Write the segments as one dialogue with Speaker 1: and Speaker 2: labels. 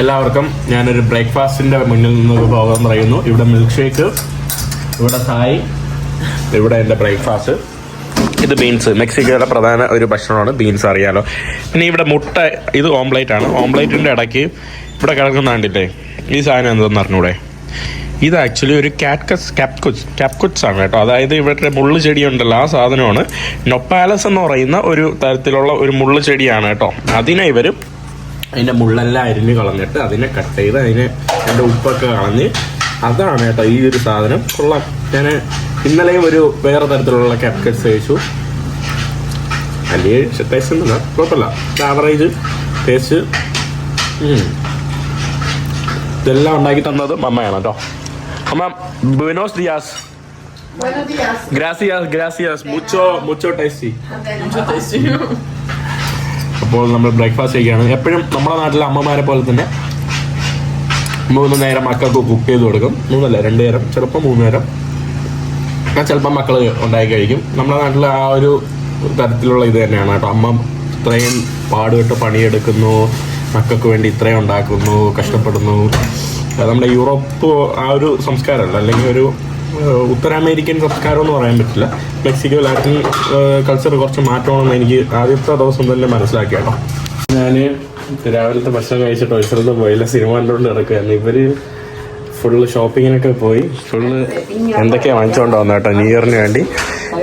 Speaker 1: എല്ലാവർക്കും ഞാനൊരു ബ്രേക്ക്ഫാസ്റ്റിന്റെ മുന്നിൽ നിന്ന് പോകാൻ പറയുന്നു. ഇവിടെ മിൽക്ക് ഷേക്ക് ഇവിടെ സായി ഇവിടെ എന്റെ ബ്രേക്ക്ഫാസ്റ്റ്. ഇത് ബീൻസ് മെക്സിക്കോയുടെ പ്രധാന ഒരു ഭക്ഷണമാണ് ബീൻസ് അറിയാലോ. പിന്നെ ഇവിടെ മുട്ട ഇത് ഓംപ്ലേറ്റ് ആണ്. ഓംപ്ലേറ്റിന്റെ ഇടയ്ക്ക് ഇവിടെ കിടക്കുന്ന കണ്ടില്ലേ? ഈ സാധനം എന്തെന്ന് അറിഞ്ഞൂടെ? ഇത് ആക്ച്വലി ഒരു കാറ്റ്കസ് കാപ്കുച്ച് കാപ്കുച്ച് ആണ് കേട്ടോ. അതായത് ഇവരുടെ മുള്ളു ചെടി ഉണ്ടല്ലോ ആ സാധനമാണ്. നൊപ്പാലസ് എന്ന് പറയുന്ന ഒരു തരത്തിലുള്ള ഒരു മുള്ളു ചെടിയാണ് കേട്ടോ. അതിനെ ഇവർ അതിന്റെ മുള്ളെല്ലാം അരിഞ്ഞ് കളഞ്ഞിട്ട് അതിനെ കട്ട് ചെയ്ത് അതിനെ അതിന്റെ ഉപ്പൊക്കെ കളഞ്ഞ് അതാണ് കേട്ടോ ഈ ഒരു സാധനം. കൊള്ളാം. ഞാൻ ഇന്നലെയും ഒരു വേറെ തരത്തിലുള്ള കാപ്കറ്റ്സ് കഴിച്ചു. അല്ലേ ടേസ്റ്റ് ഒന്നുമില്ല. കുഴപ്പമില്ല. ആവറേജ് ടേസ്റ്റ് ഇതെല്ലാം ഉണ്ടാക്കി തന്നത് അമ്മയാണ് കേട്ടോ. അമ്മ ബുനോസ് ദിയാസ്. ഗ്രാസിയാസ് ഗ്രാസിയാസ് മുച്ചോ മുച്ചോ ടേസ്റ്റി
Speaker 2: മുച്ചോ testín.
Speaker 1: അപ്പോൾ നമ്മൾ ബ്രേക്ക്ഫാസ്റ്റ് കഴിക്കുകയാണ്. എപ്പോഴും നമ്മുടെ നാട്ടിലെ അമ്മമാരെ പോലെ തന്നെ മൂന്ന് നേരം മക്കൾക്ക് കുക്ക് ചെയ്ത് കൊടുക്കും. മൂന്നല്ല രണ്ട് നേരം ചിലപ്പോൾ മൂന്ന് നേരം. ചിലപ്പോൾ മക്കൾ ഉണ്ടാക്കി കഴിക്കും. നമ്മുടെ നാട്ടിലെ ആ ഒരു തരത്തിലുള്ള ഇത് തന്നെയാണ് കേട്ടോ. അമ്മ ഇത്രയും പാടുപെട്ട് പണിയെടുക്കുന്നു മക്കൾക്ക് വേണ്ടി ഇത്രയും ഉണ്ടാക്കുന്നു കഷ്ടപ്പെടുന്നു. നമ്മുടെ യൂറോപ്പ് ആ ഒരു സംസ്കാരമല്ല അല്ലെങ്കിൽ ഒരു ഉത്തരാമേരിക്കൻ സംസ്കാരം എന്ന് പറയാൻ പറ്റില്ല. മെക്സിക്കോ ലാറ്റിൻ കൾച്ചർ കുറച്ച് മാറ്റമാണെന്ന് എനിക്ക് ആദ്യത്തെ ദിവസം തന്നെ മനസ്സിലാക്കി കേട്ടോ. ഞാൻ രാവിലത്തെ ഭക്ഷണം കഴിച്ചിട്ട് ഒരു സ്ഥലത്ത് പോയില്ല. സിനിമ കണ്ടുകൊണ്ട് കിടക്കുകയായിരുന്നു ഇവർ ഫുള്ള് ഷോപ്പിങ്ങിനൊക്കെ പോയി. ഫുള്ള് എന്തൊക്കെയാ വാങ്ങിച്ചുകൊണ്ട് വന്നത് കേട്ടോ? ന്യൂ ഇയറിന് വേണ്ടി.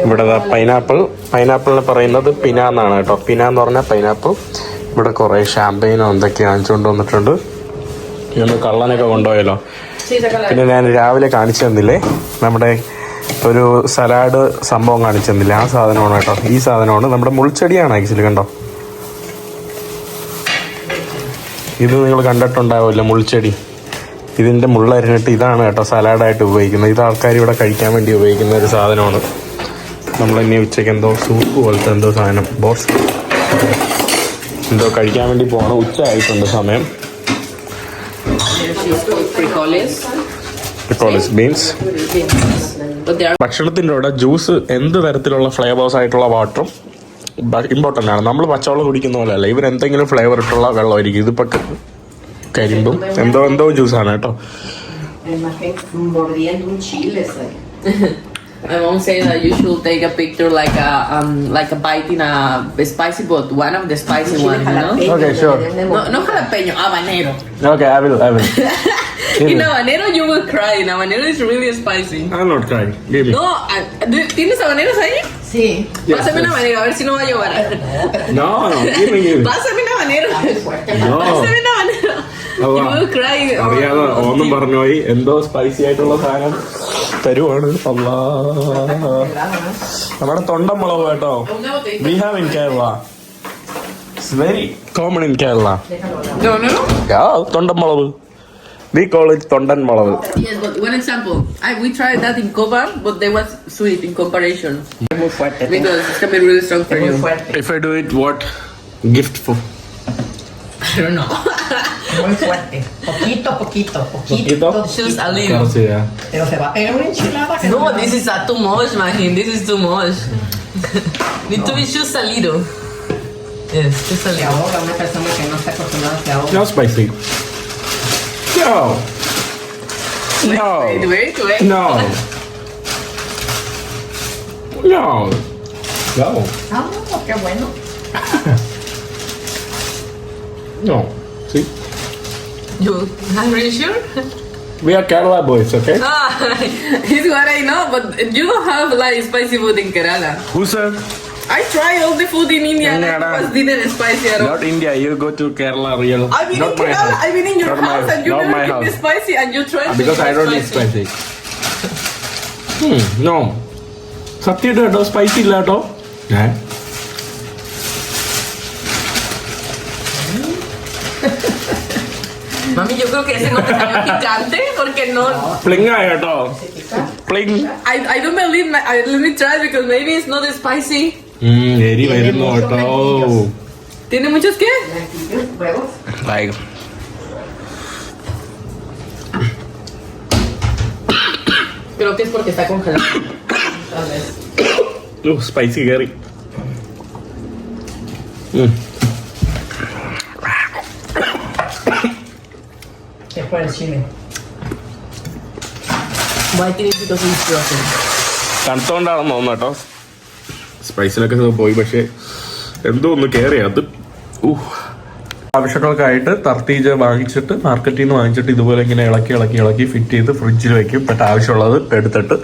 Speaker 1: ഇവിടെ പൈനാപ്പിൾ പൈനാപ്പിളിന് പറയുന്നത് പിന എന്നാണ് കേട്ടോ. പിന എന്ന് പറഞ്ഞാൽ പൈനാപ്പിൾ ഇവിടെ കുറേ ഷാമ്പയിനോ എന്തൊക്കെയാ വാങ്ങിച്ചുകൊണ്ട് വന്നിട്ടുണ്ട്. ഇന്ന് കള്ളനൊക്കെ കൊണ്ടുപോയല്ലോ. പിന്നെ ഞാൻ രാവിലെ കാണിച്ചു തന്നില്ലേ? നമ്മുടെ ഒരു സലാഡ് സംഭവം കാണിച്ചു തന്നില്ലേ? ആ സാധനമാണ് കേട്ടോ. ഈ സാധനമാണ്. നമ്മുടെ മുൾച്ചെടിയാണ് ആക്ച്വലി കണ്ടോ? ഇത് നിങ്ങൾ കണ്ടിട്ടുണ്ടാവില്ല മുൾച്ചെടി. ഇതിന്റെ മുള്ളരിഞ്ഞിട്ട് ഇതാണ് കേട്ടോ സലാഡായിട്ട് ഉപയോഗിക്കുന്നത്. ഇത് ആൾക്കാർ ഇവിടെ കഴിക്കാൻ വേണ്ടി ഉപയോഗിക്കുന്ന ഒരു സാധനമാണ്. നമ്മൾ ഇനി ഉച്ചയ്ക്ക് എന്തോ സൂപ്പ് പോലത്തെ എന്തോ സാധനം ബോസ് എന്തോ കഴിക്കാൻ വേണ്ടി പോകണം ഉച്ച ആയിട്ടുണ്ട് സമയം.
Speaker 2: Frijoles. are
Speaker 1: ഭക്ഷണത്തിന്റെ കൂടെ ജ്യൂസ് എന്ത് തരത്തിലുള്ള ഫ്ലേവേഴ്സ് ആയിട്ടുള്ള വാട്ടറും ഇമ്പോർട്ടന്റ് ആണ്. നമ്മൾ പച്ചവെള്ളം കുടിക്കുന്ന പോലെ അല്ല ഇവർ എന്തെങ്കിലും ഫ്ലേവർ ഇട്ടുള്ള വെള്ളമായിരിക്കും ഇതിപ്പോൾ കരിമ്പും എന്തോ എന്തോ ജ്യൂസാണ് കേട്ടോ.
Speaker 2: my mom said that you should take a picture like a um like a bite in a spicy but one of the spicy ones, you know?
Speaker 1: Okay, sure.
Speaker 2: No, no jalapeno, habanero.
Speaker 1: Okay, I will, I will.
Speaker 2: in habanero you will cry. In habanero is really spicy.
Speaker 1: I'm not crying. Give me.
Speaker 2: No, do you have habaneros ahí?
Speaker 3: Sí.
Speaker 2: Pásame un
Speaker 1: yes.
Speaker 2: habanero, a ver si no va a llorar.
Speaker 1: No, no, give me, give me.
Speaker 2: Pásame un habanero.
Speaker 1: Fuerte. No.
Speaker 2: Pásame un habanero.
Speaker 1: അറിയാതെ ഓന്നും പറഞ്ഞു പോയി. എന്തോ spicy ആയിട്ടുള്ള സാധനം തരുവാണ്. നമ്മുടെ തൊണ്ടം മുളക് കേട്ടോ.
Speaker 2: We have in Kerala gift know.
Speaker 3: Es muy fuerte. Poquito, poquito, poquito.
Speaker 2: Just a little.
Speaker 3: Pero se va a pegar una enchilada. que
Speaker 2: No,
Speaker 3: se va-
Speaker 2: this is uh, too much, Mahin. This is too much. Need to be just a little. Yes, just a
Speaker 3: Se
Speaker 2: little.
Speaker 3: ahoga una persona que no está acostumbrada se ahoga.
Speaker 1: No spicy. No. No.
Speaker 2: Wait, wait, wait.
Speaker 1: No. No. No.
Speaker 3: Ah, qué bueno.
Speaker 1: No. See?
Speaker 2: You are really sure?
Speaker 1: We are Kerala boys, okay?
Speaker 2: Ah, it's what I know, but you don't have like spicy food in Kerala.
Speaker 1: Who said?
Speaker 2: I try all the food in India and
Speaker 1: Yeah,
Speaker 2: I was didn't spicy at all.
Speaker 1: Not India. You go to Kerala, real.
Speaker 2: I've been
Speaker 1: not
Speaker 2: in
Speaker 1: my
Speaker 2: Kerala,
Speaker 1: house.
Speaker 2: I've been in your
Speaker 1: Not my-
Speaker 2: house and you
Speaker 1: not my
Speaker 2: never give me
Speaker 1: house.
Speaker 2: spicy and you try
Speaker 1: Ah,
Speaker 2: to
Speaker 1: Because
Speaker 2: eat
Speaker 1: I don't eat spicy. Hmm. No. സത്യമായിട്ട് കേട്ടോ spicy ഇല്ല കേട്ടോ ഏ
Speaker 2: Mami, yo creo que ese no te salió gigante porque no.
Speaker 1: Pling I todo. Pling.
Speaker 2: I, I don't believe. My, I, let me try because maybe it's not spicy.
Speaker 1: Mmm, Eri va a
Speaker 2: ¿Tiene muchos qué?
Speaker 3: Huevos.
Speaker 1: Like.
Speaker 2: Creo que es porque está congelado.
Speaker 3: Tal vez. Uh,
Speaker 2: spicy Gary. Mmm. It's frozen.
Speaker 1: തണുത്തോണ്ടാണെന്ന് തോന്നുന്നു കേട്ടോ സ്പൈസിലൊക്കെ പോയി പക്ഷേ എന്തോ ഒന്ന് കയറി അത് ഊഹ്. ആവശ്യങ്ങൾക്കായിട്ട് തർത്തീജ വാങ്ങിച്ചിട്ട് മാർക്കറ്റിൽ നിന്ന് വാങ്ങിച്ചിട്ട് ഇതുപോലെ ഇങ്ങനെ ഇളക്കി ഇളക്കി ഇളക്കി ഫിറ്റ് ചെയ്ത് ഫ്രിഡ്ജിൽ വെക്കും. പെട്ട ആവശ്യമുള്ളത് എടുത്തിട്ട്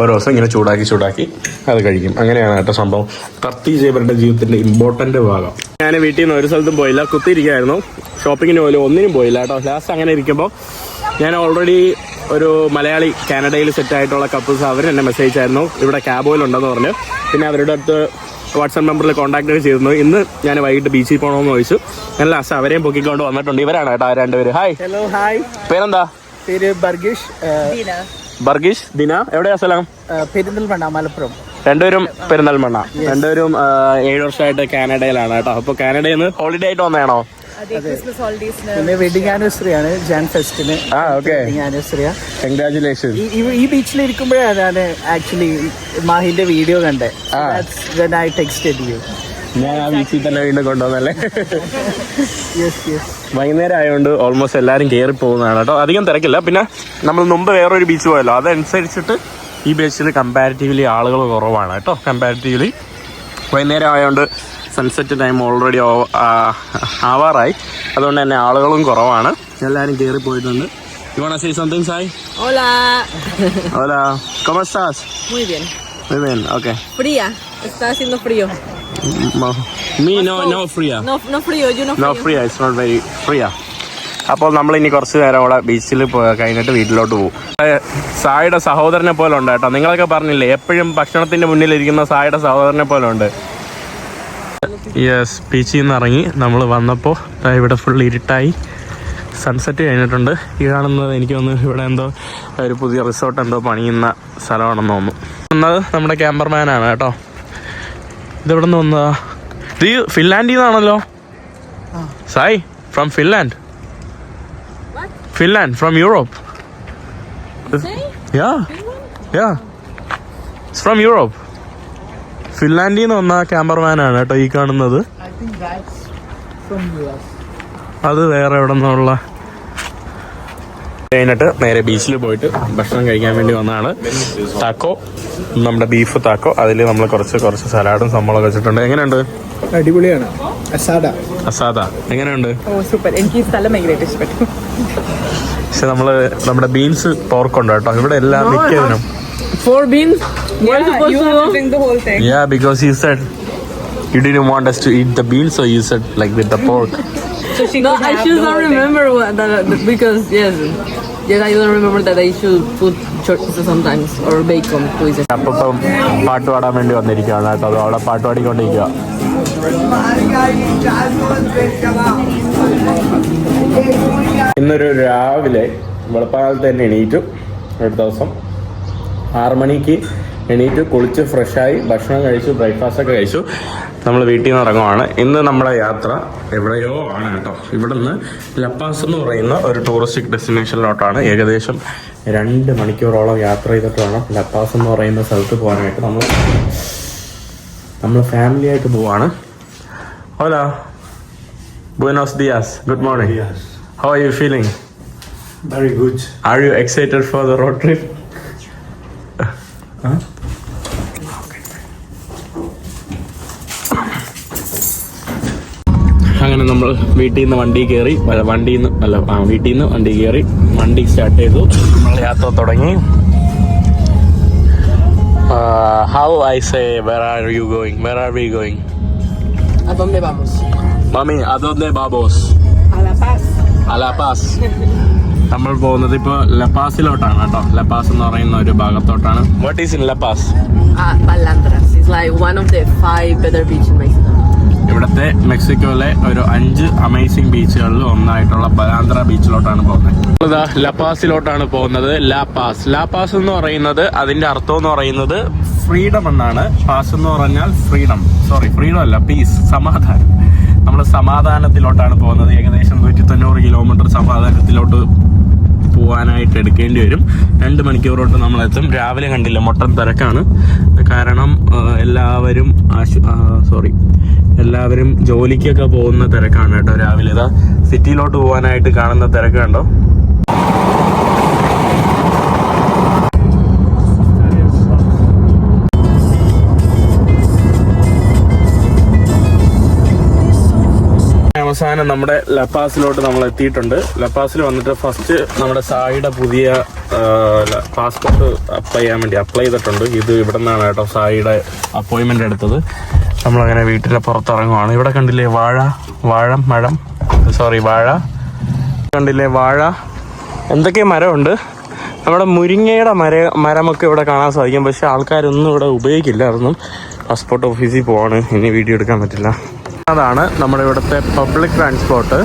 Speaker 1: ഓരോ ദിവസം ഇങ്ങനെ ചൂടാക്കി ചൂടാക്കി അത് കഴിക്കും. അങ്ങനെയാണ് കേട്ടോ സംഭവം. തർത്തീജ ഇവരുടെ ജീവിതത്തിന്റെ ഇമ്പോർട്ടന്റ് ഭാഗം. ഞാൻ വീട്ടിൽ നിന്ന് ഒരു സ്ഥലത്തും പോയില്ല. കുത്തിയിരിക്കായിരുന്നു ഷോപ്പിങ്ങിന് പോലും ഒന്നിനും പോയില്ല കേട്ടോ. ലാസ്റ്റ് അങ്ങനെ ഇരിക്കുമ്പോൾ ഞാൻ ഓൾറെഡി ഒരു മലയാളി കാനഡയിൽ സെറ്റ് ആയിട്ടുള്ള കപ്പിൾസ് അവർ എന്നെ മെസ്സേജ് ആയിരുന്നു ഇവിടെ ക്യാബോയിൽ ഉണ്ടെന്ന് പറഞ്ഞു. പിന്നെ അവരുടെ അടുത്ത് വാട്സാപ്പ് നമ്പറിൽ കോൺടാക്ട് ഒക്കെ ചെയ്തിരുന്നു. ഇന്ന് ഞാൻ വൈകിട്ട് ബീച്ചിൽ പോകണമെന്ന് ചോദിച്ചു. ഞാൻ ലാസ്റ്റ് അവരെയും പൊക്കിക്കൊണ്ട് വന്നിട്ടുണ്ട്. ഇവരാണ് കേട്ടോ ആ രണ്ടുപേര്. ഹായ്
Speaker 4: ഹലോ ഹായ്
Speaker 1: പേരെന്താ?
Speaker 4: പേര് ബർഗീഷ്
Speaker 1: ബർഗീഷ് ദിന. എവിടെയാ സ്ഥലം?
Speaker 4: പെരിന്തൽമണ്ണ മലപ്പുറം.
Speaker 1: രണ്ടുപേരും പെരുന്തൽമണ്ണ. രണ്ടുപേരും ഏഴ് വർഷമായിട്ട് കാനഡയിലാണ് കേട്ടോ. അപ്പോൾ കാനഡയിൽ നിന്ന് ഹോളിഡേ ആയിട്ട് വന്നതാണോ?
Speaker 4: പിന്നെ വെഡിങ് ആനിവേഴ്സറി ആണ് ജാൻ ഫെസ്റ്റിന്
Speaker 1: ആ ഓക്കെ
Speaker 4: വെഡിങ് ആനിവേഴ്സറിയാ
Speaker 1: കൺഗ്രാചുലേഷൻ
Speaker 4: ഈ ബീച്ചിൽ ഇരിക്കുമ്പോഴാണ് ഞാൻ ആക്ച്വലി മാഹിന്റെ വീഡിയോ കണ്ടേ. ഐ ടെക്സ്റ്റഡ് യു
Speaker 1: ഞാൻ ആ ബീച്ചിൽ തന്നെ വീണ്ടും കൊണ്ടുവന്നല്ലേ?
Speaker 4: യെസ് യെസ്
Speaker 1: വൈകുന്നേരം ആയതുകൊണ്ട് ഓൾമോസ്റ്റ് എല്ലാവരും കയറി പോകുന്നതാണ് കേട്ടോ. അധികം തിരക്കില്ല. പിന്നെ നമ്മൾ മുമ്പ് വേറൊരു ബീച്ച് പോയല്ലോ. അതനുസരിച്ചിട്ട് ഈ ബീച്ചിൽ കമ്പാരിറ്റീവ്ലി ആളുകൾ കുറവാണ് കേട്ടോ. കമ്പാരിറ്റീവ്ലി വൈകുന്നേരം ആയതുകൊണ്ട് സൺസെറ്റ് ടൈം ഓൾറെഡി ആവാറായി അതുകൊണ്ട് തന്നെ ആളുകളും കുറവാണ് എല്ലാവരും കയറി പോയിട്ടുണ്ട്.
Speaker 2: Muy bien.
Speaker 1: Muy bien.
Speaker 2: Fría. Está haciendo frío.
Speaker 1: Me no, no fría.
Speaker 2: No, no frío, yo no frío.
Speaker 1: No fría, not very fría. അപ്പോൾ നമ്മൾ ഇനി കുറച്ച് നേരം അവിടെ ബീച്ചിൽ കഴിഞ്ഞിട്ട് വീട്ടിലോട്ട് പോകും സായിയുടെ സഹോദരനെ പോലെ ഉണ്ട് കേട്ടോ നിങ്ങളൊക്കെ പറഞ്ഞില്ലേ എപ്പോഴും ഭക്ഷണത്തിന്റെ മുന്നിലിരിക്കുന്ന സായിയുടെ സഹോദരനെ പോലെ ഉണ്ട് യെസ് ബീച്ചിൽ നിന്ന് ഇറങ്ങി നമ്മൾ വന്നപ്പോൾ ഇവിടെ ഫുൾ ഇരുട്ടായി. സൺസെറ്റ് കഴിഞ്ഞിട്ടുണ്ട്. ഈ കാണുന്നത് എനിക്ക് തോന്നുന്നു ഇവിടെ എന്തോ ഒരു പുതിയ റിസോർട്ട് എന്തോ പണിയുന്ന സ്ഥലമാണെന്ന് തോന്നുന്നു. എന്നത് നമ്മുടെ ക്യാമ്പർമാനാണ് കേട്ടോ. ഇതെവിടെ നിന്ന് വന്നതാ? ഇത് ഫിൻലാൻഡിൽ നിന്നാണല്ലോ Sai from Finland Finland from Europe yeah yeah from Europe ഫിൻലാൻഡിൽ നിന്ന് വന്ന ക്യാമറമാനാണ് കേട്ടോ ഈ കാണുന്നത്. അത് വേറെ എവിടെ നിന്നുള്ള കഴിഞ്ഞിട്ട് നേരെ ബീച്ചിൽ പോയിട്ട് ഭക്ഷണം കഴിക്കാൻ വേണ്ടി വന്നതാണ്. താക്കോ നമ്മുടെ ബീഫ് താക്കോ. അതിൽ നമ്മൾ കുറച്ച് കുറച്ച് സലാഡും സംഭവമൊക്കെ വെച്ചിട്ടുണ്ട്. എങ്ങനെയുണ്ട്?
Speaker 4: അടിപൊളിയാണ്.
Speaker 1: അസാദ. എങ്ങനെയുണ്ട്?
Speaker 5: സൂപ്പർ. എനിക്ക് ഈ സ്ഥലം ഭയങ്കരമായിട്ട് ഇഷ്ടപ്പെട്ടു.
Speaker 1: പക്ഷെ നമ്മൾ നമ്മുടെ ബീൻസ് പോർക്കുണ്ട് കേട്ടോ. ഇവിടെ എല്ലാം മിക്കതിനും.
Speaker 2: Four beans? We're supposed
Speaker 5: you
Speaker 2: to
Speaker 5: have to
Speaker 2: know?
Speaker 5: drink the whole thing.
Speaker 1: Yeah, because you said you didn't want us to eat the beans, so you said like with the pork.
Speaker 5: So she
Speaker 2: No,
Speaker 5: could
Speaker 2: I
Speaker 5: have
Speaker 2: should
Speaker 5: the
Speaker 2: not
Speaker 5: whole thing.
Speaker 2: remember what that, that- because yes, yes, I don't remember that I should put chorizo sometimes or bacon please.
Speaker 1: അപ്പം ഇപ്പം പാട്ട് പാടാൻ വേണ്ടി വന്നിരിക്കുകയാണ് കേട്ടോ അത് അവിടെ പാട്ട് പാടിക്കൊണ്ടിരിക്കുക ഇന്നൊരു രാവിലെ വെളുപ്പാലത്ത് തന്നെ എണീറ്റു ഒരു ദിവസം ആറ് മണിക്ക് എണീറ്റ് കുളിച്ച് ഫ്രഷായി ഭക്ഷണം കഴിച്ചു ബ്രേക്ക്ഫാസ്റ്റ് ഒക്കെ കഴിച്ചു. നമ്മൾ വീട്ടിൽ നിന്ന് ഇറങ്ങുവാണ്. ഇന്ന് നമ്മുടെ യാത്ര എവിടെയോ ആണ് കേട്ടോ. ഇവിടെ നിന്ന് ലപ്പാസ് എന്ന് പറയുന്ന ഒരു ടൂറിസ്റ്റിക് ഡെസ്റ്റിനേഷനിലോട്ടാണ് ഏകദേശം രണ്ട് മണിക്കൂറോളം യാത്ര ചെയ്തിട്ട് വേണം ലപ്പാസ് എന്ന് പറയുന്ന സ്ഥലത്ത് പോകാനായിട്ട് നമ്മൾ നമ്മൾ ഫാമിലി ആയിട്ട് പോവാണ്. ഹോല ബുനോസ് Diaz good morning how are you feeling
Speaker 6: very good
Speaker 1: are you excited for the road trip അങ്ങനെ നമ്മൾ വീട്ടിൽ നിന്ന് വണ്ടി കയറി വണ്ടിയിൽ നിന്ന് അല്ല ആ വീട്ടിൽ നിന്ന് വണ്ടി കയറി വണ്ടി സ്റ്റാർട്ട് ചെയ്തു. നമ്മൾ യാത്ര തുടങ്ങി. How I say where are you going where
Speaker 2: are we going.
Speaker 1: Mummy അതോന്നെ ബാബോസ്
Speaker 5: Paz.
Speaker 1: അലാപാസ് നമ്മൾ പോകുന്നത് ഇപ്പോൾ ലപ്പാസിലോട്ടാണ് കേട്ടോ. ലപ്പാസ് എന്ന് പറയുന്ന ഒരു ഭാഗത്തോട്ടാണ്. What is in
Speaker 2: La Paz Balandras. It's like one of the five better beaches in Mexico.
Speaker 1: ഇവിടുത്തെ മെക്സിക്കോയിലെ ഒരു അഞ്ച് അമേസിംഗ് ബീച്ചുകളിൽ ഒന്നായിട്ടുള്ള ബലാന്ത്ര ബീച്ചിലോട്ടാണ് പോകുന്നത്. ഇതാ ലപ്പാസിലോട്ടാണ് പോകുന്നത്. ലാപാസ് ലാപാസ് എന്ന് പറയുന്നത് അതിന്റെ അർത്ഥം എന്ന് പറയുന്നത് ഫ്രീഡം എന്നാണ്. പാസ് എന്ന് പറഞ്ഞാൽ ഫ്രീഡം സോറി ഫ്രീഡം അല്ല പീസ് സമാധാനം. നമ്മൾ സമാധാനത്തിലോട്ടാണ് പോകുന്നത്. ഏകദേശം നൂറ്റി തൊണ്ണൂറ് കിലോമീറ്റർ സമാധാനത്തിലോട്ട് പോകാനായിട്ട് എടുക്കേണ്ടി വരും. രണ്ട് മണിക്കൂറോട്ട് നമ്മളെത്തും. രാവിലെ കണ്ടില്ല മൊട്ടം തിരക്കാണ്. കാരണം എല്ലാവരും ആശു സോറി എല്ലാവരും ജോലിക്കൊക്കെ പോകുന്ന തിരക്കാണ് കേട്ടോ രാവിലെ. ഇതാ സിറ്റിയിലോട്ട് പോകാനായിട്ട് കാണുന്ന തിരക്ക് അവസാനം നമ്മുടെ ലപ്പാസിലോട്ട് നമ്മൾ എത്തിയിട്ടുണ്ട്. ലപ്പാസിൽ വന്നിട്ട് ഫസ്റ്റ് നമ്മുടെ സായിയുടെ പുതിയ പാസ്പോർട്ട് അപ്ലൈ ചെയ്യാൻ വേണ്ടി അപ്ലൈ ചെയ്തിട്ടുണ്ട്. ഇത് ഇവിടെ നിന്നാണ് കേട്ടോ സായിയുടെ അപ്പോയിൻമെന്റ് എടുത്തത്. നമ്മളങ്ങനെ വീട്ടിലെ പുറത്തിറങ്ങുവാണ്. ഇവിടെ കണ്ടില്ലേ വാഴ വാഴം മഴം സോറി വാഴ. കണ്ടില്ലേ വാഴ? എന്തൊക്കെ മരമുണ്ട്? നമ്മുടെ മുരിങ്ങയുടെ മര മരമൊക്കെ ഇവിടെ കാണാൻ സാധിക്കും. പക്ഷെ ആൾക്കാരൊന്നും ഇവിടെ ഉപയോഗിക്കില്ല അതൊന്നും പാസ്പോർട്ട് ഓഫീസിൽ പോവാണ്. ഇനി വീഡിയോ എടുക്കാൻ പറ്റില്ല. അതാണ് നമ്മുടെ ഇവിടുത്തെ പബ്ലിക് ട്രാൻസ്പോർട്ട്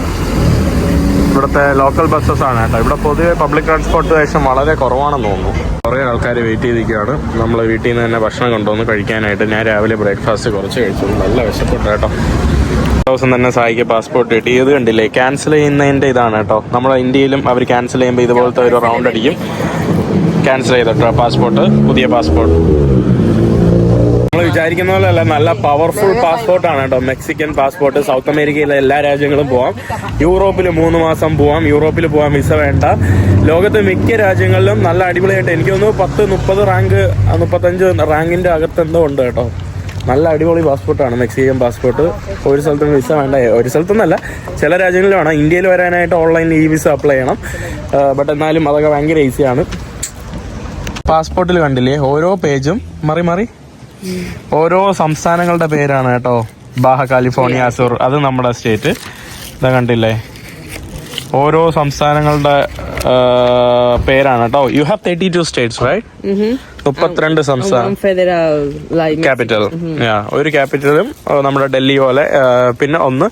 Speaker 1: ഇവിടുത്തെ ലോക്കൽ ബസ്സസ് ആണ് കേട്ടോ. ഇവിടെ പൊതുവെ പബ്ലിക് ട്രാൻസ്പോർട്ട് ശേഷം വളരെ കുറവാണെന്ന് തോന്നുന്നു. കുറേ ആൾക്കാർ വെയിറ്റ് ചെയ്തിരിക്കുകയാണ്. നമ്മൾ വീട്ടിൽ നിന്ന് തന്നെ ഭക്ഷണം കൊണ്ടുവന്ന് കഴിക്കാനായിട്ട് ഞാൻ രാവിലെ ബ്രേക്ക്ഫാസ്റ്റ് കുറച്ച് കഴിച്ചു. നല്ല വിശപ്പുണ്ട് കേട്ടോ. ദിവസം തന്നെ സായിക്ക് പാസ്പോർട്ട് കിട്ടി. ഇത് കണ്ടില്ലേ? ക്യാൻസൽ ചെയ്യുന്നതിന്റെ ഇതാണ് കേട്ടോ. നമ്മുടെ ഇന്ത്യയിലും അവർ ക്യാൻസൽ ചെയ്യുമ്പോൾ ഇതുപോലത്തെ ഒരു റൗണ്ട് അടിക്കും. ക്യാൻസൽ ചെയ്തിട്ടോ പാസ്പോർട്ട് പുതിയ പാസ്പോർട്ട് നമ്മൾ വിചാരിക്കുന്ന പോലെ അല്ല നല്ല പവർഫുൾ പാസ്പോർട്ട് ആണ് കേട്ടോ. മെക്സിക്കൻ പാസ്പോർട്ട് സൗത്ത് അമേരിക്കയിലെ എല്ലാ രാജ്യങ്ങളും പോവാം. യൂറോപ്പിൽ മൂന്ന് മാസം പോവാം. യൂറോപ്പിൽ പോവാം വിസ വേണ്ട. ലോകത്തെ മിക്ക രാജ്യങ്ങളിലും നല്ല അടിപൊളിയായിട്ട് എനിക്ക് തോന്നുന്നു പത്ത് മുപ്പത് റാങ്ക് മുപ്പത്തഞ്ച് റാങ്കിന്റെ അകത്ത് എന്തോ ഉണ്ട് കേട്ടോ. നല്ല അടിപൊളി പാസ്പോർട്ടാണ് മെക്സിക്കൻ പാസ്പോർട്ട് ഒരു സ്ഥലത്തും വിസ വേണ്ട. ഒരു സ്ഥലത്തുനിന്നല്ല ചില രാജ്യങ്ങളിൽ വേണം ഇന്ത്യയിൽ വരാനായിട്ട് ഓൺലൈനിൽ ഈ വിസ അപ്ലൈ ചെയ്യണം. ബട്ട് എന്നാലും അതൊക്കെ ഭയങ്കര ഈസിയാണ് പാസ്പോർട്ടിൽ കണ്ടില്ലേ ഓരോ പേജും മറി മറി ഓരോ സംസ്ഥാനങ്ങളുടെ പേരാണ് കേട്ടോ. ബാഹ കാലിഫോർണിയ അസൂർ. അത് നമ്മുടെ സ്റ്റേറ്റ്. ഇതാ കണ്ടില്ലേ? ഓരോ സംസ്ഥാനങ്ങളുടെ പേരാണ് കേട്ടോ. You have thirty two states right മുപ്പത്തിരണ്ട് സംസ്ഥാനം
Speaker 2: One federal, like
Speaker 1: ക്യാപിറ്റൽ ഒരു ക്യാപിറ്റലും നമ്മുടെ ഡൽഹി പോലെ പിന്നെ ഒന്ന്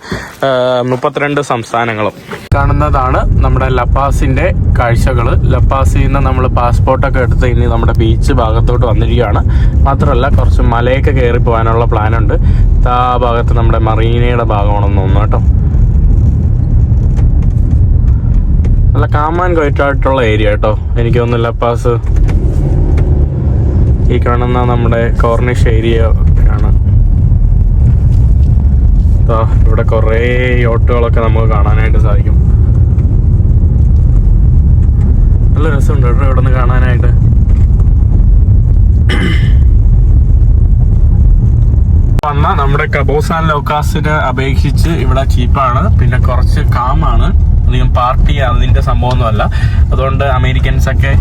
Speaker 1: മുപ്പത്തിരണ്ട് സംസ്ഥാനങ്ങളും. കാണുന്നതാണ് നമ്മുടെ ലപ്പാസിന്റെ കാഴ്ചകൾ ലപ്പാസിൽ നിന്ന് നമ്മൾ പാസ്പോർട്ടൊക്കെ എടുത്ത് ഇനി നമ്മുടെ ബീച്ച് ഭാഗത്തോട്ട് വന്നിരിക്കുകയാണ്. മാത്രമല്ല കുറച്ച് മലയൊക്കെ കയറി പോകാനുള്ള പ്ലാനുണ്ട് ആ ഭാഗത്ത് നമ്മുടെ മറീനയുടെ ഭാഗമാണെന്ന് തോന്നുന്നു കേട്ടോ. നല്ല കാമാൻ ആയിട്ടുള്ള ഏരിയ കേട്ടോ എനിക്ക് തോന്നുന്നു ലപ്പാസ് ഈ കാണുന്ന നമ്മുടെ കോർണിഷ് ഏരിയ ആണ് ഇവിടെ കുറേ യോട്ടുകളൊക്കെ നമുക്ക് കാണാനായിട്ട് സാധിക്കും. നല്ല രസമുണ്ട് കേട്ടോ ഇവിടെ നിന്ന് കാണാനായിട്ട് നമ്മുടെ കബോസാൻ ലോക്കാസിനെ അപേക്ഷിച്ച് ഇവിടെ ചീപ്പാണ്. പിന്നെ കുറച്ച് കാമാണ്. അധികം പാർട്ടി അതിന്റെ സംഭവമൊന്നുമല്ല. അതുകൊണ്ട് അമേരിക്കൻസ് ഒക്കെ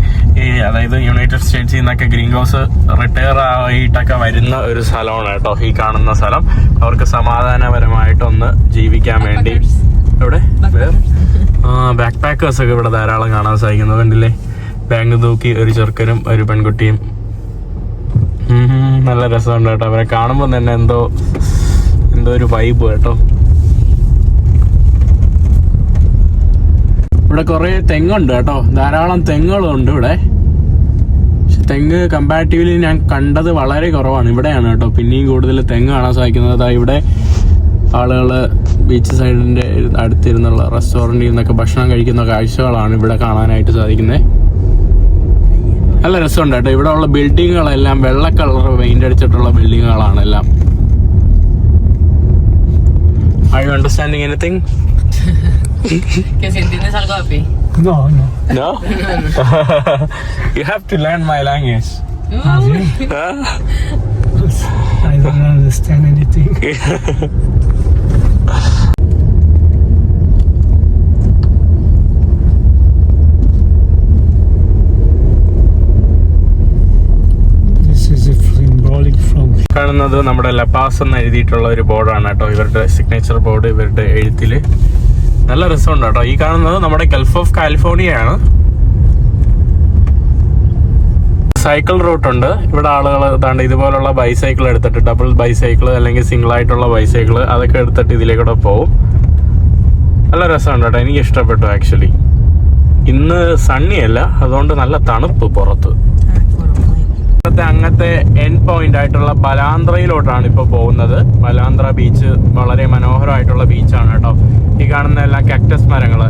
Speaker 1: ഈ അതായത് യുണൈറ്റഡ് സ്റ്റേറ്റ്സിൽ നിന്നൊക്കെ ഗ്രീൻ ഹൗസ് റിട്ടയർ ആയിട്ടൊക്കെ വരുന്ന ഒരു സ്ഥലമാണ് കേട്ടോ ഈ കാണുന്ന സ്ഥലം. അവർക്ക് സമാധാനപരമായിട്ടൊന്ന് ജീവിക്കാൻ വേണ്ടി. എവിടെ? ആ ബാക്ക് പാക്കേഴ്സ് ഒക്കെ ഇവിടെ ധാരാളം കാണാൻ സാധിക്കുന്നത് കണ്ടില്ലേ? ബാങ്ക് തൂക്കി ഒരു ചെറുക്കനും ഒരു പെൺകുട്ടിയും. നല്ല രസമുണ്ട് കേട്ടോ. അവരെ കാണുമ്പോൾ തന്നെ എന്തോ എന്തോ ഒരു വൈബ് കേട്ടോ. ഇവിടെ കുറേ തെങ്ങുണ്ട് കേട്ടോ. ധാരാളം തെങ്ങുകളുണ്ട് ഇവിടെ. തെങ്ങ് കമ്പാരിറ്റീവ്ലി ഞാൻ കണ്ടത് വളരെ കുറവാണ്. ഇവിടെയാണ് കേട്ടോ. പിന്നെയും കൂടുതൽ തെങ്ങ് കാണാൻ സാധിക്കുന്നത്. അതാ ഇവിടെ ആളുകൾ ബീച്ച് സൈഡിന്റെ അടുത്തിരുന്നുള്ള റെസ്റ്റോറന്റിൽ നിന്നൊക്കെ ഭക്ഷണം കഴിക്കുന്ന കാഴ്ചകളാണ് ഇവിടെ കാണാനായിട്ട് സാധിക്കുന്നത്. നല്ല രസമുണ്ട് കേട്ടോ. ഇവിടെ ഉള്ള ബിൽഡിങ്ങുകളെല്ലാം വെള്ള കളർ പെയിന്റ് അടിച്ചിട്ടുള്ള ബിൽഡിങ്ങുകളാണ് എല്ലാം. I you understanding anything?
Speaker 2: que si entiendes algo de
Speaker 3: No, no.
Speaker 1: No? you have to learn my language. Huh?
Speaker 3: I don't understand anything. This is a symbolic from
Speaker 1: കാണുന്നത് നമ്മുടെ ലപാസ് എന്ന് എഴുതിയിട്ടുള്ള ഒരു ബോർഡാണ് കേട്ടോ ഇവരുടെ സിഗ്നേച്ചർ ബോർഡ് ഇവരുടെ എഴുത്തിൽ നല്ല രസമുണ്ട് കേട്ടോ. ഈ കാണുന്നത് നമ്മുടെ ഗൾഫ് ഓഫ് കാലിഫോർണിയ ആണ്. സൈക്കിൾ റൂട്ട് ഉണ്ട്. ഇവിടെ ആളുകൾ താണ്ട് ഇതുപോലുള്ള ബൈസൈക്കിൾ എടുത്തിട്ട് ഡബിൾ ബൈസൈക്കിൾ അല്ലെങ്കിൽ സിംഗിൾ ആയിട്ടുള്ള ബൈസൈക്കിൾ അതൊക്കെ എടുത്തിട്ട് ഇതിലേക്കൂടെ പോകും നല്ല രസമുണ്ട് കേട്ടോ. എനിക്ക് ഇഷ്ടപ്പെട്ടു ആക്ച്വലി ഇന്ന് സണ്ണിയല്ല അതുകൊണ്ട് നല്ല തണുപ്പ് പുറത്ത്. ഇന്നത്തെ അങ്ങത്തെ എൻ പോയിന്റ് ആയിട്ടുള്ള ബലാന്ത്രയിലോട്ടാണ് ഇപ്പോൾ പോകുന്നത്. ബലാന്ത്ര ബീച്ച് വളരെ മനോഹരമായിട്ടുള്ള ബീച്ചാണ് കേട്ടോ. ഈ കാണുന്ന എല്ലാം കാക്ടസ് മരങ്ങൾ.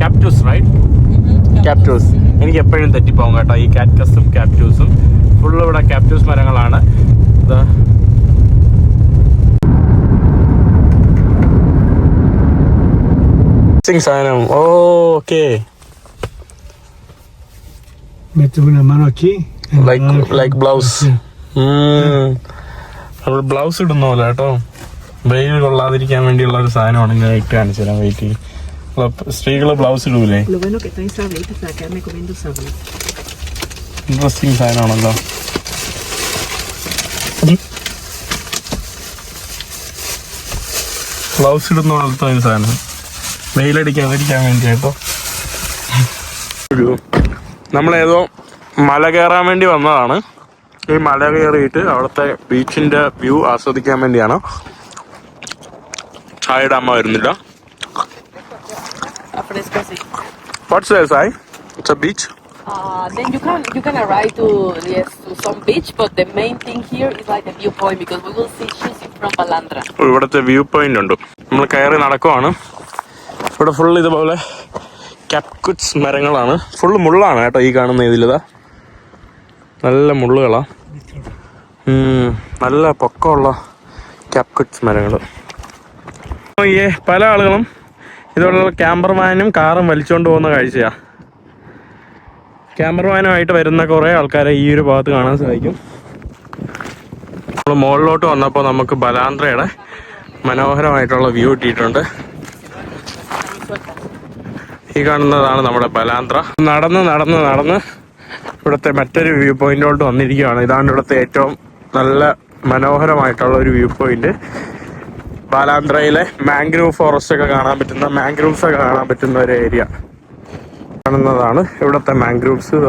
Speaker 1: ക്യാപ്റ്റൂസ് റൈറ്റ് ക്യാപ്റ്റൂസ് എനിക്ക് എപ്പോഴും തെറ്റിപ്പോകും കേട്ടോ. ഈ കാക്ടസും ക്യാപ്റ്റൂസും ഫുൾ ഇവിടെ ക്യാപ്റ്റൂസ് മരങ്ങളാണ്. സാധനം. ഓ okay
Speaker 3: Mete una mano aquí. Like,
Speaker 1: like blouse നമ്മൾ ബ്ലൗസ് ഇടുന്ന പോലെ കേട്ടോ. വെയിൽ കൊള്ളാതിരിക്കാൻ വേണ്ടിയുള്ള ഒരു സാധനമാണ് ഞാൻ ഇട്ട് കാണിച്ചു തരാം വെയിറ്റ് സ്ത്രീകൾ ബ്ലൗസ് ഇടൂലേ. ഇൻട്രസ്റ്റിംഗ് സാധനമാണല്ലോ. ബ്ലൗസ് ഇടുന്ന പോലത്തെ ഒരു സാധനം. വെയിലടിക്കാതിരിക്കാൻ വേണ്ടി കേട്ടോ. നമ്മളേതോ മല കയറാൻ വേണ്ടി വന്നതാണ് ഈ മല കയറിയിട്ട് അവിടുത്തെ ബീച്ചിന്റെ വ്യൂ ആസ്വദിക്കാൻ വേണ്ടിയാണ് ചായയുടെ അമ്മ വരുന്നില്ല what's Sai it's a beach
Speaker 2: Uh, then you can you can arrive to yes to some beach, but the main thing here is like the viewpoint because we will see shoes in from Palandra.
Speaker 1: ഇവിടുത്തെ view point ഉണ്ട് നമ്മൾ കയറി നടക്കുവാണ് ഇവിടെ full ഇതുപോലെ ക്യാപ്കുറ്റ്സ് മരങ്ങളാണ്. Full മുള്ളാണ് കേട്ടോ ഈ കാണുന്ന ഇതിലിതാ നല്ല മുള്ളുകളാ. നല്ല പൊക്കമുള്ള ക്യാപ്കുറ്റ്സ് മരങ്ങൾ നോക്കിയേ പല ആളുകളും ഇതുപോലുള്ള ക്യാമ്പർമാനും കാറും വലിച്ചുകൊണ്ട് പോകുന്ന കാഴ്ചയാണ് ക്യാമ്പർമാനുമായിട്ട് വരുന്ന കുറേ ആൾക്കാരെ ഈ ഒരു ഭാഗത്ത് കാണാൻ സാധിക്കും. നമ്മൾ മുകളിലോട്ട് വന്നപ്പോൾ നമുക്ക് ബലാന്ത്രയുടെ മനോഹരമായിട്ടുള്ള വ്യൂ കിട്ടിയിട്ടുണ്ട്. ഈ കാണുന്നതാണ് നമ്മുടെ ബലാന്ത്ര നടന്ന് നടന്ന് നടന്ന് ഇവിടുത്തെ മറ്റൊരു വ്യൂ പോയിന്റിലോട്ട് വന്നിരിക്കുകയാണ്. ഇതാണ് ഇവിടുത്തെ ഏറ്റവും നല്ല മനോഹരമായിട്ടുള്ള ഒരു വ്യൂ പോയിന്റ്. ബാലാന്ത്രയിലെ മാംഗ്രൂവ് ഫോറസ്റ്റ് ഒക്കെ കാണാൻ പറ്റുന്ന മാംഗ്രൂവ്സ് ഒക്കെ കാണാൻ പറ്റുന്ന ഒരു ഏരിയ. കാണുന്നതാണ് ഇവിടുത്തെ മാംഗ്രൂവ്സ്.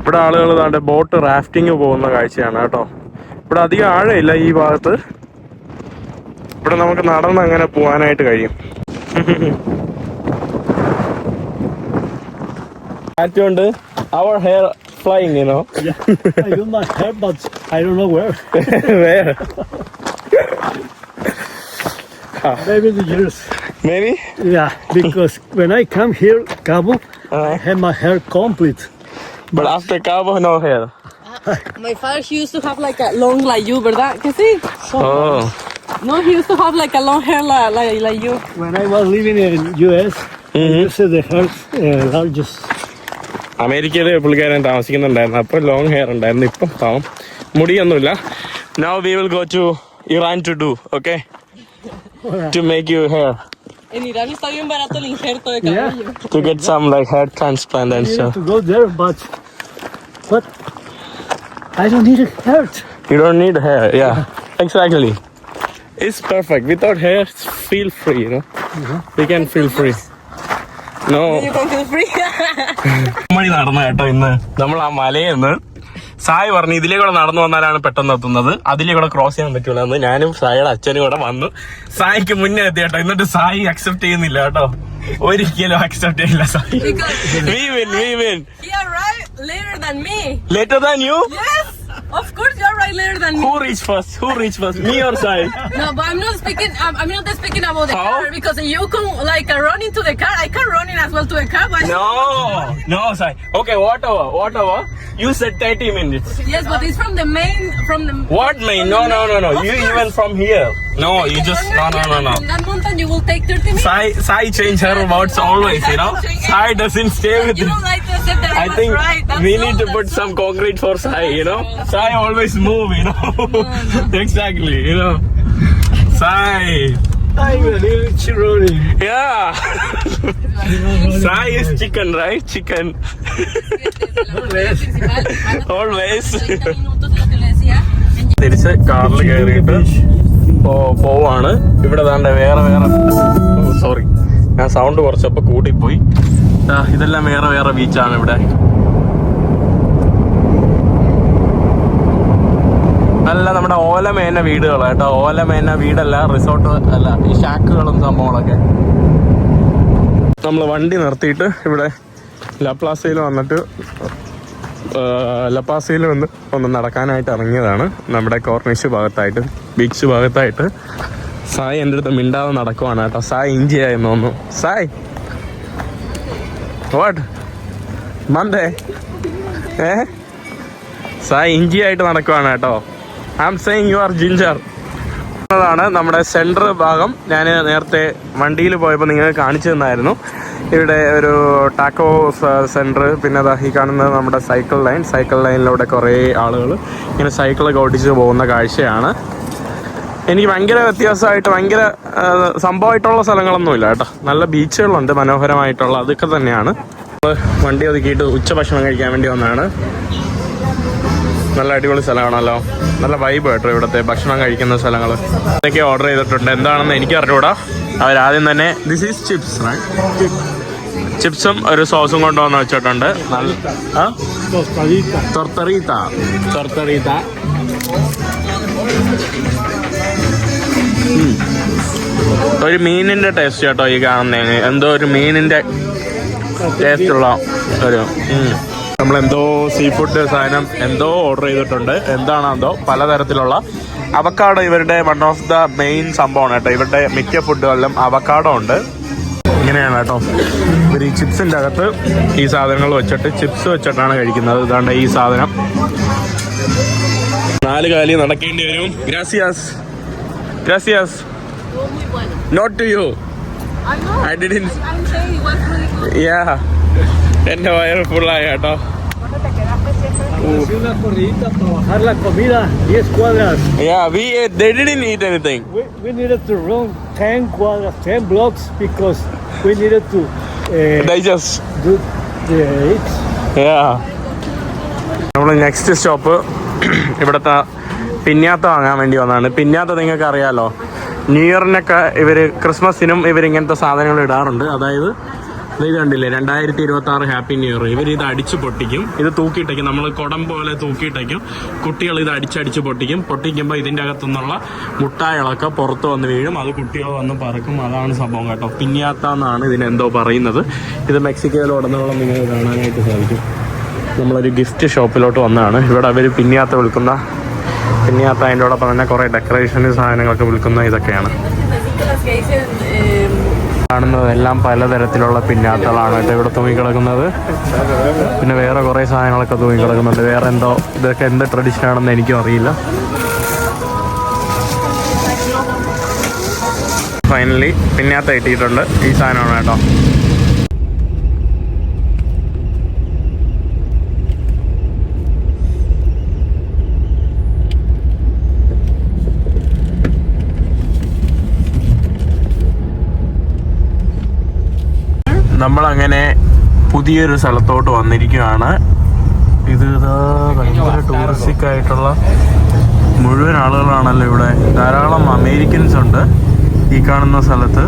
Speaker 1: ഇവിടെ ആളുകൾ താണ്ട് ബോട്ട് റാഫ്റ്റിംഗ് പോകുന്ന കാഴ്ചയാണ് കേട്ടോ. ഇവിടെ അധികം ആഴമില്ല ഈ ഭാഗത്ത്. ഇവിടെ നമുക്ക് നടന്ന് അങ്ങനെ പോകാനായിട്ട് കഴിയും കാറ്റുണ്ട് അവർ hair flying you know
Speaker 6: I do my hair, but I don't know where.
Speaker 1: Where
Speaker 6: Maybe the years.
Speaker 1: Maybe
Speaker 6: Yeah, because when I come here, Cabo, I have my hair complete.
Speaker 1: But, but after Cabo, no hair.
Speaker 2: Uh, My father he used to have like a long like you, ¿verdad? Que sí.
Speaker 1: Oh
Speaker 2: No, he used to have like a long hair like like, like you.
Speaker 6: When I was living in US, I used to the hair uh, largest.
Speaker 1: അമേരിക്കയിൽ പുള്ളിക്കാരൻ താമസിക്കുന്നുണ്ടായിരുന്നു അപ്പോൾ long hair ഉണ്ടായിരുന്നു ഇപ്പം പാവം മുടിയൊന്നുമില്ല now we will go to Iran to do okay to make you hair
Speaker 2: En Irán está bien barato el injerto de
Speaker 6: Yeah.
Speaker 2: cabello.
Speaker 1: to get some like hair transplant and
Speaker 6: I
Speaker 1: stuff.
Speaker 6: need to go there, but but I don't need a hair.
Speaker 1: You don't need hair, yeah. Exactly. It's perfect. Without hair, it's feel free, you know. We can feel free. No.
Speaker 2: You can feel free.
Speaker 1: മണി നടന്ന കേട്ടോ ഇന്ന് നമ്മൾ ആ മലയെന്ന് സായി പറഞ്ഞു ഇതിലേ കൂടെ നടന്നു വന്നാലാണ് പെട്ടെന്ന് എത്തുന്നത് അതിലേ കൂടെ ക്രോസ് ചെയ്യാൻ പറ്റൂല എന്ന് ഞാനും സായിയുടെ അച്ഛനും കൂടെ വന്നു സായിക്ക് മുന്നേ എത്തി കേട്ടോ എന്നിട്ട് സായി അക്സെപ്റ്റ് ചെയ്യുന്നില്ല കേട്ടോ ഒരിക്കലും അക്സെപ്റ്റ് ചെയ്യില്ല Sai we win we win
Speaker 2: he arrived later than me.
Speaker 1: Later than you
Speaker 2: Yes. Of course, you're right later than me.
Speaker 1: Who reached first? Who reached first? Me or Sai?
Speaker 2: No, but I'm not speaking. I'm, I'm not speaking about the
Speaker 1: How?
Speaker 2: car because you can like run into the car. I can run in as well to the car. But
Speaker 1: No, no, Sai. Okay, whatever, whatever. You said 30 minutes.
Speaker 2: Yes, but it's from the main from the.
Speaker 1: What
Speaker 2: from
Speaker 1: main?
Speaker 2: the
Speaker 1: No, no, no,
Speaker 2: no.
Speaker 1: You
Speaker 2: course.
Speaker 1: even from here. No, you just no, no, no, no.
Speaker 2: From that mountain, you will take 30 minutes.
Speaker 1: Sai, Sai change her words always. You know, Sai doesn't stay with.
Speaker 2: You don't like to accept that I,
Speaker 1: I
Speaker 2: was
Speaker 1: think
Speaker 2: right. That's
Speaker 1: we
Speaker 2: all,
Speaker 1: need to
Speaker 2: that's
Speaker 1: put
Speaker 2: all.
Speaker 1: some concrete for Sai. You know, Sai always move. You know, exactly. You know, Sai.
Speaker 6: I'm a little chironi.
Speaker 1: Yeah. Sai is chicken, right? Chicken. Always.
Speaker 2: 30 minutos de lo que le decía.
Speaker 1: തിരിച്ച് കാറിൽ കയറിയിട്ട് പോ- പോവാണ്. ഇവിടെ താണ്ട വേറെ വേറെ sorry ഞാൻ sound കുറച്ചപ്പോ കൂട്ടിപ്പോയി. ഇതെല്ലാം വേറെ വേറെ ബീച്ചാണ് ഇവിടെ. അല്ല നമ്മുടെ ഓലമേന വീടുകൾ കേട്ടോ. ഓലമേന വീടല്ല റിസോർട്ട് അല്ല ഈ ഷാക്കുകളും സംഭവങ്ങളൊക്കെ. നമ്മൾ വണ്ടി നിർത്തിയിട്ട് ഇവിടെ ലപ്ലാസയിൽ വന്നിട്ട് ലപ്പാസയിൽ വന്ന് ഒന്ന് നടക്കാനായിട്ട് ഇറങ്ങിയതാണ്. നമ്മുടെ കോർണിഷ് ഭാഗത്തായിട്ട്. ബീച്ച് ഭാഗത്തായിട്ട്. സായ് എന്റെ അടുത്ത് മിണ്ടാതെ നടക്കുവാണ് കേട്ടോ. സായ് ഇഞ്ചിയായിരുന്നു തോന്നുന്നു സായ്. വാട്ട്? മന്ദേ. ഏ? സായ് ഇഞ്ചിയായിട്ട് നടക്കുവാണ് കേട്ടോ. I am saying you are ginger ാണ് നമ്മുടെ സെന്റർ ഭാഗം. ഞാൻ നേരത്തെ വണ്ടിയിൽ പോയപ്പോൾ നിങ്ങൾ കാണിച്ചു തന്നായിരുന്നു. ഇവിടെ ഒരു ടാക്കോ സെന്റർ പിന്നെ അതാ ഈ കാണുന്നത് നമ്മുടെ സൈക്കിൾ ലൈൻ സൈക്കിൾ ലൈനിലൂടെ കുറേ ആളുകൾ ഇങ്ങനെ സൈക്കിളൊക്കെ ഓടിച്ച് പോകുന്ന കാഴ്ചയാണ്. എനിക്ക് ഭയങ്കര വ്യത്യാസമായിട്ട് ഭയങ്കര സംഭവമായിട്ടുള്ള സ്ഥലങ്ങളൊന്നുമില്ല കേട്ടോ. നല്ല ബീച്ചുകളുണ്ട് മനോഹരമായിട്ടുള്ള അതൊക്കെ തന്നെയാണ്. വണ്ടി ഒതുക്കിയിട്ട് ഉച്ചഭക്ഷണം കഴിക്കാൻ വേണ്ടി വന്നതാണ്. നല്ല അടിപൊളി സ്ഥലമാണല്ലോ. നല്ല വൈബ് കേട്ടോ ഇവിടുത്തെ ഭക്ഷണം കഴിക്കുന്ന സ്ഥലങ്ങൾ ഇതൊക്കെ ഓർഡർ ചെയ്തിട്ടുണ്ട്? എന്താണെന്ന് എനിക്ക് അറിഞ്ഞൂടാ. അവരാദ്യം തന്നെ ദിസ് ഈസ് ചിപ്സ് ചിപ്സും ഒരു സോസും കൊണ്ടുവന്ന് വെച്ചിട്ടുണ്ട്. തൊർത്തറീത്ത തൊർത്തറീത്ത. ഒരു മീനിന്റെ ടേസ്റ്റ് കേട്ടോ ഈ കാണുന്നതിന്. എന്തോ ഒരു മീനിന്റെ ടേസ്റ്റ് ഉള്ള ഒരു നമ്മൾ എന്തോ സീ ഫുഡ് സാധനം എന്തോ ഓർഡർ ചെയ്തിട്ടുണ്ട്. എന്താണെന്തോ പലതരത്തിലുള്ള അവക്കാടോ ഇവരുടെ വൺ ഓഫ് ദ മെയിൻ സംഭവമാണ് കേട്ടോ. ഇവരുടെ മിക്ക ഫുഡുകളിലും അവക്കാടോ ഉണ്ട്. ഇങ്ങനെയാണ് കേട്ടോ. ഇവർ ഈ ചിപ്സിന്റെ അകത്ത് ഈ സാധനങ്ങൾ വെച്ചിട്ട് ചിപ്സ് വെച്ചിട്ടാണ് കഴിക്കുന്നത്. ഇതാണ്ട് ഈ സാധനം. നാല് കാലി നടക്കേണ്ടി വരും. Gracias gracias not to you I didn't yeah എന്റെ വയറ് ഫുള്ളായ കേട്ടോ
Speaker 6: Hacer una corridita para bajar la comida, 10 cuadras.
Speaker 1: Yeah we they didn't eat anything
Speaker 6: We, we needed to run 10 quadras, 10 blocks because we needed to uh,
Speaker 1: digest
Speaker 6: do the eats.
Speaker 1: നമ്മൾ next stop ഇവിടുത്തെ പിന്നാത്ത വാങ്ങാൻ വേണ്ടി വന്നതാണ്. പിന്നാത്ത നിങ്ങൾക്ക് അറിയാലോ. New ഇയറിനൊക്കെ ഇവർ ക്രിസ്മസിനും ഇവർ ഇങ്ങനത്തെ സാധനങ്ങൾ ഇടാറുണ്ട്. അതായത് ഇത് കണ്ടില്ലേ രണ്ടായിരത്തി ഇരുപത്തി ആറ് ഹാപ്പി ന്യൂ ഇയർ ഇവർ ഇത് അടിച്ചു പൊട്ടിക്കും. ഇത് തൂക്കിയിട്ടേക്കും. നമ്മൾ കുടം പോലെ തൂക്കിയിട്ടേക്കും. കുട്ടികൾ ഇത് അടിച്ചടിച്ച് പൊട്ടിക്കും. പൊട്ടിക്കുമ്പോൾ ഇതിന്റെ അകത്തുനിന്നുള്ള മുട്ടായകളൊക്കെ പുറത്ത് വന്ന് വീഴും. അത് കുട്ടികൾ വന്ന് പറക്കും. അതാണ് സംഭവം കേട്ടോ. പിന്നാത്ത എന്നാണ് ഇതിനെന്തോ പറയുന്നത്. ഇത് മെക്സിക്കോയിൽ മെക്സിക്കോയിലുടനീളം നിങ്ങൾ കാണാനായിട്ട് സാധിക്കും. നമ്മളൊരു ഗിഫ്റ്റ് ഷോപ്പിലോട്ട് വന്നതാണ്. ഇവിടെ അവർ പിന്നാത്ത വിൽക്കുന്ന പിന്നിയാത്ത അതിന്റെ കൂടെ തന്നെ കുറേ ഡെക്കറേഷൻ സാധനങ്ങളൊക്കെ വിൽക്കുന്ന ഇതൊക്കെയാണ്. കാണുന്നതെല്ലാം പലതരത്തിലുള്ള പിന്നാത്തളാണ് കേട്ടോ ഇവിടെ തൂങ്ങിക്കിടക്കുന്നത്. പിന്നെ വേറെ കുറേ സാധനങ്ങളൊക്കെ തൂങ്ങിക്കിടക്കുന്നുണ്ട്. വേറെ എന്തോ ഇതൊക്കെ എന്ത് ട്രഡീഷൻ ആണെന്ന് എനിക്കും അറിയില്ല. ഫൈനലി പിന്നാത്ത കിട്ടിയിട്ടുണ്ട് ഈ സാധനമാണ് കേട്ടോ. നമ്മളങ്ങനെ പുതിയൊരു സ്ഥലത്തോട്ട് വന്നിരിക്കുകയാണ് ഇത് ഇതാ ഭയങ്കര ടൂറിസ്റ്റിക് ആയിട്ടുള്ള മുഴുവൻ ആളുകളാണല്ലോ ഇവിടെ ധാരാളം അമേരിക്കൻസ് ഉണ്ട് ഈ കാണുന്ന സ്ഥലത്ത്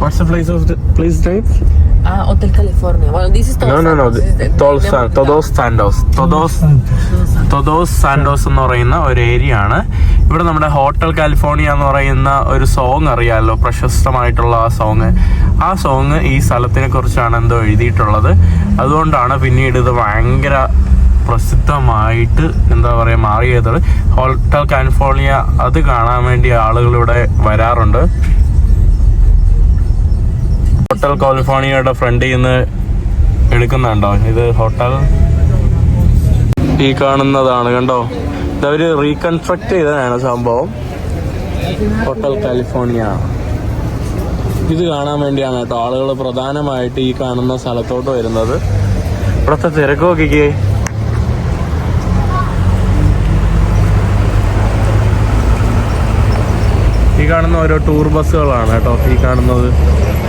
Speaker 1: what's place of place type
Speaker 2: ah, Hotel California. Bueno, this is
Speaker 1: No, no, no.
Speaker 2: This is the-
Speaker 1: Todos,
Speaker 2: the-
Speaker 1: todos Sandos. Todos, todos Sandos എന്ന് പറയുന്ന ഒരു ഏരിയ ആണ് ഇവിടെ നമ്മുടെ ഹോട്ടൽ കാലിഫോർണിയ എന്ന് പറയുന്ന ഒരു സോങ് അറിയാമല്ലോ പ്രശസ്തമായിട്ടുള്ള ആ സോങ് ആ സോങ് ഈ സ്ഥലത്തിനെ കുറിച്ചാണ് എന്തോ എഴുതിയിട്ടുള്ളത്. അതുകൊണ്ടാണ് പിന്നീട് ഇത് ഭയങ്കര പ്രസിദ്ധമായിട്ട് എന്താ പറയുക മാറിയത്. ഹോട്ടൽ കാലിഫോർണിയ അത് കാണാൻ വേണ്ടി ആളുകൾ ഇവിടെ വരാറുണ്ട്. ഹോട്ടൽ കാലിഫോർണിയയുടെ ഫ്രണ്ടിൽ നിന്ന് എടുക്കുന്നുണ്ടോ? ഇത് ഹോട്ടൽ? ഈ കാണുന്നതാണ് കണ്ടോ? ഇതവര് റീകൺസ്ട്രക്ട് ചെയ്തതാണ് സംഭവം. ഹോട്ടൽ കാലിഫോർണിയ ഇത് കാണാൻ വേണ്ടിയാണ് കേട്ടോ. ആളുകൾ പ്രധാനമായിട്ട് ഈ കാണുന്ന സ്ഥലത്തോട്ട് വരുന്നത്. ഇവിടുത്തെ തിരക്ക് നോക്കിക്കേ. ഈ കാണുന്ന ഓരോ ടൂർ ബസ്സുകളാണ് കേട്ടോ ഈ കാണുന്നത്.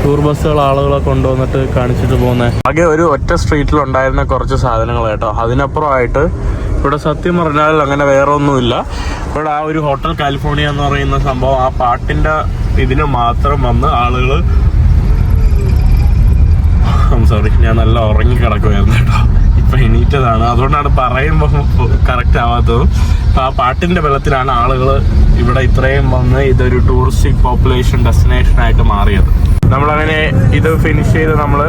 Speaker 1: ടൂർ ബസ്സുകൾ ആളുകളെ കൊണ്ടുവന്നിട്ട് കാണിച്ചിട്ട് പോകുന്നത് ആകെ ഒരു ഒറ്റ സ്ട്രീറ്റിൽ ഉണ്ടായിരുന്ന കുറച്ച് സാധനങ്ങൾ കേട്ടോ. അതിനപ്പുറമായിട്ട് ഇവിടെ സത്യം പറഞ്ഞാൽ അങ്ങനെ വേറെ ഒന്നുമില്ല ഇവിടെ ആ ഒരു ഹോട്ടൽ കാലിഫോർണിയ എന്ന് പറയുന്ന സംഭവം ആ പാട്ടിന്റെ ഇതിന് മാത്രം വന്ന് ആളുകൾ സോറി ഞാൻ നല്ല ഉറങ്ങി കിടക്കുമായിരുന്നു കേട്ടോ. ഇപ്പൊ എണീറ്റതാണ്. അതുകൊണ്ടാണ് പറയുമ്പോൾ കറക്റ്റ് ആവാത്തതും. ആ പാട്ടിന്റെ ബലത്തിലാണ് ആളുകൾ ഇവിടെ ഇത്രയും വന്ന് ഇതൊരു ടൂറിസ്റ്റിക് പോപ്പുലേഷൻ ഡെസ്റ്റിനേഷൻ ആയിട്ട് മാറിയത്. നമ്മളങ്ങനെ ഇത് ഫിനിഷ് ചെയ്ത് നമ്മൾ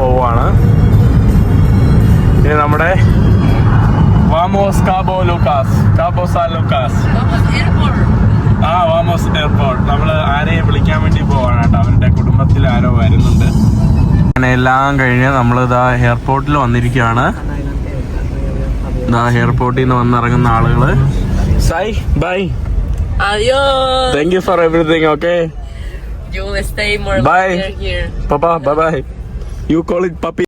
Speaker 1: പോവാണ്. ഇനി നമ്മുടെ വാമോസ് Cabo Lucas. Cabo San Lucas.
Speaker 2: Vamos.
Speaker 1: ആ വാമോസ് എയർപോർട്ട് നമ്മൾ ആരെയും വിളിക്കാൻ വേണ്ടി പോവാണ് കേട്ടോ അവരുടെ കുടുംബത്തിൽ ആരോ വരുന്നുണ്ട് അങ്ങനെ എല്ലാം കഴിഞ്ഞ് നമ്മൾ ഇതാ എയർപോർട്ടിൽ വന്നിരിക്കുകയാണ് ഇതാ എയർപോർട്ടിൽ നിന്ന് വന്നിറങ്ങുന്ന ആളുകൾ സൈ ബൈ
Speaker 2: അയ്യോ
Speaker 1: thank you for everything okay
Speaker 2: You will stay more
Speaker 1: Bye.
Speaker 2: here.
Speaker 1: Papa, bye bye. You call it puppy.